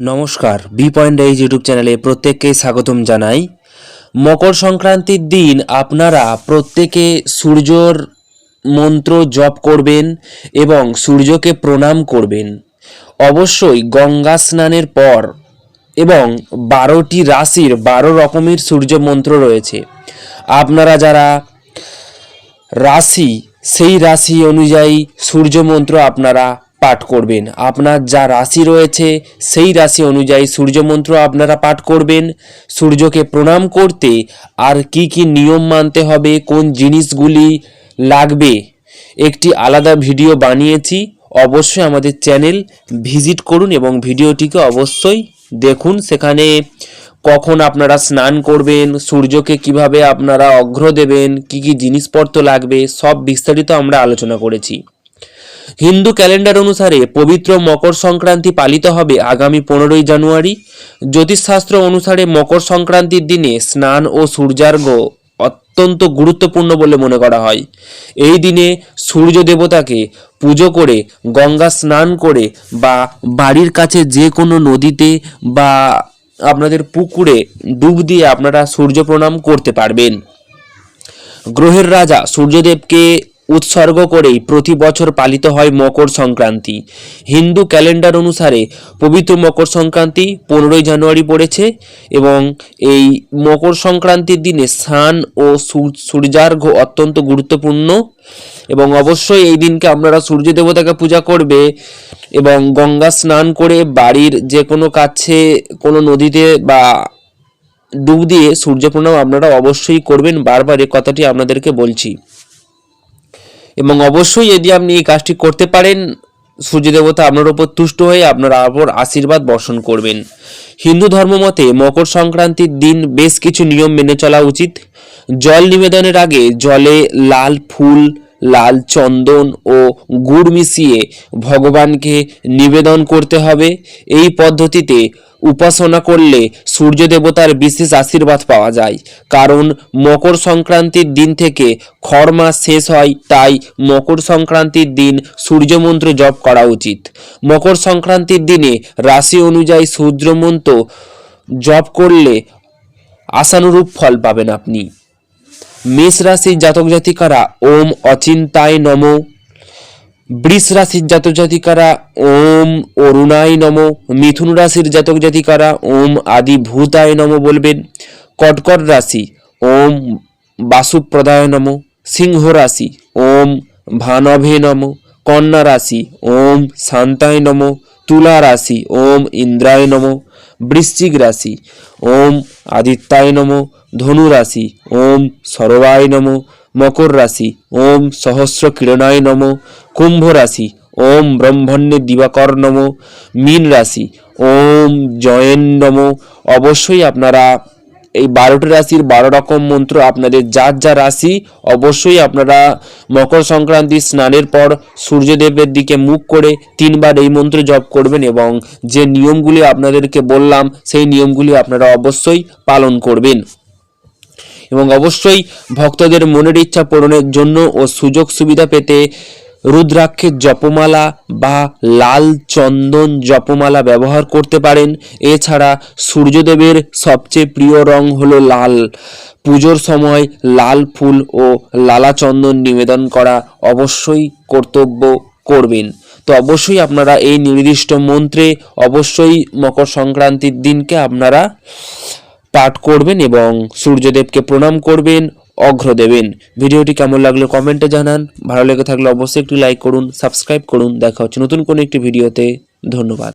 নমস্কার B point age YouTube চ্যানেলে প্রত্যেককে স্বাগতম জানাই। মকর সংক্রান্তির দিন আপনারা প্রত্যেকে সূর্যর মন্ত্র জপ করবেন এবং সূর্যকে প্রণাম করবেন। অবশ্যই গঙ্গা স্নানের পর এবং বারোটি রাশির বারো রকমের সূর্য মন্ত্র রয়েছে। আপনারা যারা রাশি, সেই রাশি অনুযায়ী সূর্য মন্ত্র আপনারা পাঠ করবেন। আপনার যা রাশি রয়েছে, সেই রাশি অনুযায়ী সূর্য মন্ত্র আপনারা পাঠ করবেন। সূর্যকে প্রণাম করতে আর কি কি নিয়ম মানতে হবে, কোন জিনিসগুলি লাগবে, একটি আলাদা ভিডিও বানিয়েছি। অবশ্যই আমাদের চ্যানেল ভিজিট করুন এবং ভিডিওটিকে অবশ্যই দেখুন। সেখানে কখন আপনারা স্নান করবেন, সূর্যকে কীভাবে আপনারা অগ্র দেবেন, কি কি জিনিসপত্র লাগবে, সব বিস্তারিত আমরা আলোচনা করেছি। হিন্দু ক্যালেন্ডার অনুসারে পবিত্র মকর সংক্রান্তি পালিত হবে আগামী পনেরোই জানুয়ারি। জ্যোতিষশাস্ত্র অনুসারে মকর সংক্রান্তির দিনে স্নান ও সূর্যার্ঘ অত্যন্ত গুরুত্বপূর্ণ বলে মনে করা হয়। এই দিনে সূর্য দেবতাকে পুজো করে, গঙ্গা স্নান করে বা বাড়ির কাছে যে কোনো নদীতে বা আপনাদের পুকুরে ডুব দিয়ে আপনারা সূর্য প্রণাম করতে পারবেন। গ্রহের রাজা সূর্যদেবকে উৎসর্গ করেই প্রতি বছর পালিত হয় মকর সংক্রান্তি। হিন্দু ক্যালেন্ডার অনুসারে পবিত্র মকর সংক্রান্তি পনেরোই জানুয়ারি পড়েছে এবং এই মকর সংক্রান্তির দিনে স্নান ও সূর- সূর্যার্ঘ্য অত্যন্ত গুরুত্বপূর্ণ এবং অবশ্যই এই দিনকে আপনারা সূর্য দেবতাকে পূজা করবে এবং গঙ্গা স্নান করে বাড়ির যে কোনো কাছে কোনো নদীতে বা ডুব দিয়ে সূর্য প্রণাম আপনারা অবশ্যই করবেন। বারবার এ কথাটি আপনাদেরকে বলছি। এবং অবশ্যই যদি আপনি এই কাজটি করতে পারেন সূর্য দেবতা আপনার উপর তুষ্ট হয়ে আপনার উপর আশীর্বাদ বর্ষণ করবেন। হিন্দু ধর্ম মতে মকর সংক্রান্তির দিন বেশ কিছু নিয়ম মেনে চলা উচিত। জল নিবেদনের আগে জলে লাল ফুল, লাল চন্দন ও গুড় মিশিয়ে ভগবানকে নিবেদন করতে হবে। এই পদ্ধতিতে উপাসনা করলে সূর্য দেবতার বিশেষ আশীর্বাদ পাওয়া যায়। কারণ মকর সংক্রান্তির দিন থেকে খড় মাস শেষ হয়, তাই মকর সংক্রান্তির দিন সূর্যমন্ত্র জপ করা উচিত। মকর সংক্রান্তির দিনে রাশি অনুযায়ী সূর্যমন্ত্র জপ করলে আশানুরূপ ফল পাবেন আপনি। মেষ রাশির জাতক জাতিকারা, ওম অচিন্তায় নম। বৃষ রাশির জাতক জাতিকারা, ওম অরুণায় নম। মিথুন রাশির জাতক জাতিকারা, ওম আদি ভূতায় নম বলবেন। কটকট রাশি, ওম বাসুপ্রদায় নম। সিংহ রাশি, ওম ভানভে নম। কন্যা রাশি, ওম শান্তায় নম। তুলা রাশি, ওম ইন্দ্রায় নম। বৃশ্চিক রাশি, ওম আদিত্যায় নম। ধনু রাশি, ওম সরবায় নম। মকর রাশি। ওম সহস্র কিরণায় নম। কুম্ভ রাশি। ওম ব্রহ্মণ্যে দিবাকর নম। মীন রাশি। ওম জয়েন নম। অবশ্যই আপনারা এই বারোটি রাশির বারো রকম মন্ত্র আপনাদের যার যা রাশি, অবশ্যই আপনারা মকর সংক্রান্তি স্নানের পর সূর্যদেবের দিকে মুখ করে তিনবার এই মন্ত্র জপ করবেন এবং যে নিয়মগুলি আপনাদেরকে বললাম, সেই নিয়মগুলি আপনারা অবশ্যই পালন করবেন। এবং অবশ্যই ভক্তদের মনের ইচ্ছা পূরণের জন্য ও সুযোগ সুবিধা পেতে রুদ্রাক্ষের জপমালা বা লাল চন্দন জপমালা ব্যবহার করতে পারেন। এছাড়া সূর্যদেবের সবচেয়ে প্রিয় রং হলো লাল। পুজোর সময় লাল ফুল ও লালা চন্দন নিবেদন করা অবশ্যই কর্তব্য করবেন। তো অবশ্যই আপনারা এই নির্দিষ্ট মন্ত্রে অবশ্যই মকর সংক্রান্তির দিনকে আপনারা পাঠ করবেন এবং সূর্যদেবকে প্রণাম করবেন অঘ্র দেবেন ভিডিওটি কেমন লাগল কমেন্টে জানান। ভালো লেগে থাকলে অবশ্যই একটি লাইক করুন, সাবস্ক্রাইব করুন। দেখা হচ্ছে নতুন কোনো একটি ভিডিওতে। ধন্যবাদ।